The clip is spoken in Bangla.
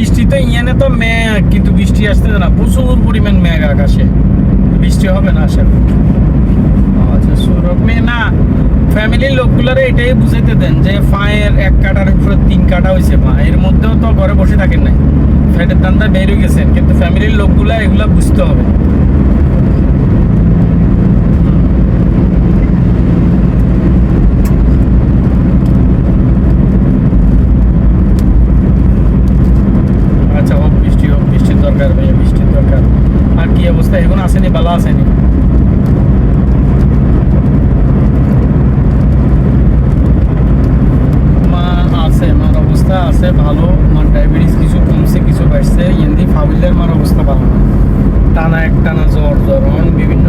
বৃষ্টি তো ইয়ানে তো মেঘ কিন্তু বৃষ্টি আসতে না। প্রচুর পরিমাণ মেঘ আকাশে। বৃষ্টি হবে না আশা করি। আচ্ছা সৌরভ মেয়ে না ফ্যামিলির লোকগুলোরে এটাই বুঝাইতে দেন যে ফায়ের এক কাটার উপরে তিন কাটা হয়েছে মা এর মধ্যেও তো ঘরে বসে থাকেন নাই। ফ্যাটের দান্দা বের হয়ে গেছেন কিন্তু ফ্যামিলির লোকগুলা এগুলা বুঝতে হবে। অবস্থা এখন আসেনি বালা আসেনি। মা আছে, মার অবস্থা আছে ভালো, মার ডায়াবেটিস কিছু কমছে, কিছু বাড়ছে। এমনি ফাউলের মার অবস্থা ভালো না। টানা এক টানা জ্বর জ্বর বিভিন্ন